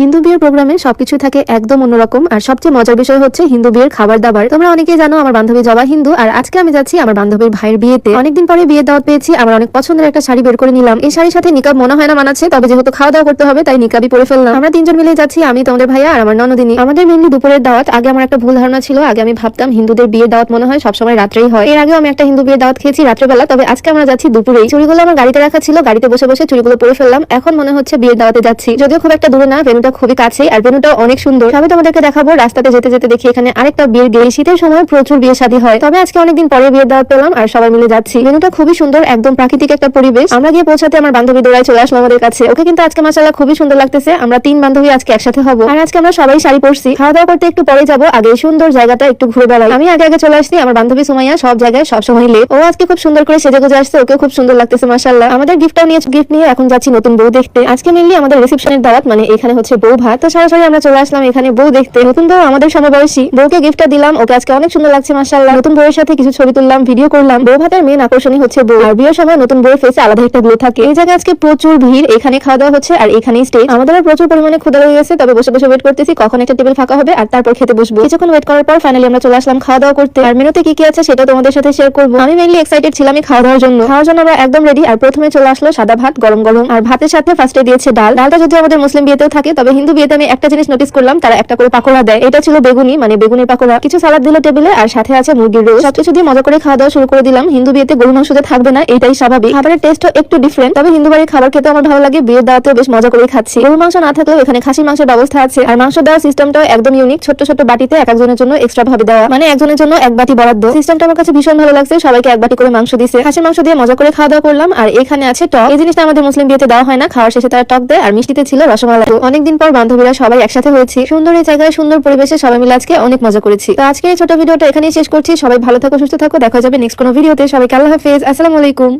হিন্দু বিয়ের প্রোগ্রামে সবকিছু থাকে একদম অন্যরকম। আর সবচেয়ে মজার বিষয় হচ্ছে হিন্দু বিয়ের খাবার দাবার। তোমরা অনেকেই জানো আমার বান্ধবী জবা হিন্দু, আর আজকে আমি যাচ্ছি আমার বান্ধবীর ভাইয়ের বিয়েতে। অনেকদিন পরে বিয়ের দাওয়াত পেয়েছি আমার অনেক পছন্দের একটা শাড়ি বের করে নিলাম। এই শাড়ির সাথে নিকাব মনে হয় না মানাচ্ছে, তবে যেহেতু খাওয়া দাওয়া করতে হবে, তাই নিকাবই পরে ফেললাম। আমরা তিনজন মিলে যাচ্ছি, আমি, তোমাদের ভাইয়া, আর আমার ননদিনী। আমাদের মেনলি দুপুরের দাওয়াত। আগে আমার একটা ভুল ধারণা ছিল, আগে আমি ভাবতাম হিন্দুদের বিয়ের দাওয়াত মনে হয় সবসময় রাত্রেই হয়। এর আগেও আমি একটা হিন্দু বিয়ের দাওয়াত খেয়েছি রাত্রেবেলা, তবে আজকে আমরা যাচ্ছি দুপুরেই। চুড়িগুলো আমার গাড়িতে রাখা ছিল, গাড়িতে বসে বসে চুড়িগুলো পরে ফেললাম। এখন মনে হচ্ছে বিয়ের দাওয়াতে যাচ্ছি। যদিও খুব একটা দূরে না ভেনুটা খুবই কাছে আর ভেনুটাও অনেক সুন্দর। তবে তোমাদেরকে দেখাবো। রাস্তাতে যেতে যেতে দেখি এখানে আরেকটা বিয়ের গেট শীতের সময় প্রচুর বিয়ে শাদী হয়। তবে আজকে অনেকদিন পরে বিয়ের দাওয়াত পেলাম আর সবাই মিলে যাচ্ছি। ভেনুটা খুবই সুন্দর, একদম প্রাকৃতিক একটা পরিবেশ। আমরা গিয়ে পৌঁছাতে আমার বান্ধবী দৌড়ায় চলে আসলো আমাদের কাছে। ওকে কিন্তু আজকে মাসাল্লাহ খুবই সুন্দর লাগতেছে। আমরা তিন বান্ধবী আজকে একসাথে হব। আর আজকে আমরা সবাই শাড়ি পরছি। খাওয়া দাওয়া করতে একটু পরে যাব। আগে সুন্দর জায়গাটা একটু ঘুরে বেড়াই। আমি আগে আগে চলে আসছি। আমার বান্ধবী সুমাইয়া সব জায়গায় সবসময় লেট। ও আজকে খুব সুন্দর করে সেজে গুজে আসছে। ওকে খুব সুন্দর লাগতেছে মাসাল্লাহ আমাদের গিফটটাও নিয়ে গিফট নিয়ে এখন যাচ্ছি নতুন বউ দেখতে। আজকে মেনলি আমাদের রিসেপশনের দাওয়াত মানে এখানে হচ্ছে বউ ভাত, তো সরাসরি আমরা চলে আসলাম এখানে বউ দেখতে। নতুন বউ, আমাদের সমবয়সী। বউকে গিফটটা দিলাম, ওকে আজকে অনেক সুন্দর লাগছে মাসাল্লাহ নতুন বউয়ের সাথে কিছু ছবি তুললাম ভিডিও করলাম। বউ ভাতের মেন আকর্ষণই হচ্ছে বউ। আর বিয়ের সময় নতুন বউয়ের ফেসে আলাদা একটা গ্লো থাকে। এই জায়গায় আজকে প্রচুর ভিড়, এখানে খাওয়া দাওয়া হচ্ছে আর এখানেই স্টেজ আমাদের প্রচুর পরিমাণে ক্ষুদা লেগে গেছে, তবে বসে বসে ওয়েট করতেছি, কখন একটা টেবিল ফাঁকা হবে, আর তারপর খেতে বসবো। কিছুক্ষণ ওয়েট করার পর ফাইনালি আমরা চলে আসলাম খাওয়া দাওয়া করতে। আর মেনুতে কি কি আছে সেটা তোমাদের সাথে শেয়ার করব। আমি মেনলি এক্সাইটেড ছিলাম খাওয়া দাওয়ার জন্য। খাওয়ার জন্য আমরা একদম রেডি আর প্রথমে চলে আসলো সাদা ভাত গরম গরম। আর ভাতের সাথে ফার্স্টে দিয়েছে ডাল। ডালটা যদি আমাদের মুসলিম বিয়েতেও থাকে, তবে হিন্দু বিয়েতে আমি একটা জিনিস নোটিস করলাম, তারা একটা করে পাকোড়া দেয়। এটা ছিল বেগুনি মানে বেগুনের পাকোড়া। কিছু সালাদ দিল টেবিলে আর সাথে আছে মুরগির রোল সবকিছু দিয়ে মজা করে খাওয়া দাওয়া শুরু করে দিলাম। হিন্দু বিয়েতে গরু মাংস থাকবে না, এটাই স্বাভাবিক। খাবারের টেস্টও একটু ডিফারেন্ট তবে হিন্দু বাড়ির খাবার খেতে আমার ভালো লাগে। বিয়ের দাওয়াতেও বেশ মজা করে খাচ্ছি। গরু মাংস না থাকলেও এখানে খাসি মাংসের ব্যবস্থা আছে। আর মাংস দেওয়ার সিস্টেমটাও একদম ইউনিক ছোট ছোট বাটিতে এক একজনের জন্য এক্সট্রা ভাবে দেওয়া। মানে একজনের জন্য এক বাটি বরাদ্দ। সিস্টেমটা আমার কাছে ভীষণ ভালো লাগছে। সবাইকে এক বাটি করে মাংস দিছে। খাসির মাংস দিয়ে মজা করে খাওয়া দাওয়া করলাম। আর এখানে আছে টক। এই জিনিসটা আমাদের মুসলিম বিয়েতে দেওয়া হয় না। খাওয়ার শেষে তারা টক দেয়। আর মিষ্টিতে ছিল রসমালাই। অনেকদিন পর বান্ধবীরা সবাই একসাথে হয়েছি। সুন্দর এই জায়গায়, সুন্দর পরিবেশে সবাই মিলে আজকে অনেক মজা করেছি। তো আজকে এই ছোট ভিডিওটা এখানেই শেষ করছি। সবাই ভালো থাকো, সুস্থ থাকো। দেখা যাবে নেক্সট কোনো ভিডিওতে। সবাইকে আল্লাহ হাফেজ। আসসালামু আলাইকুম।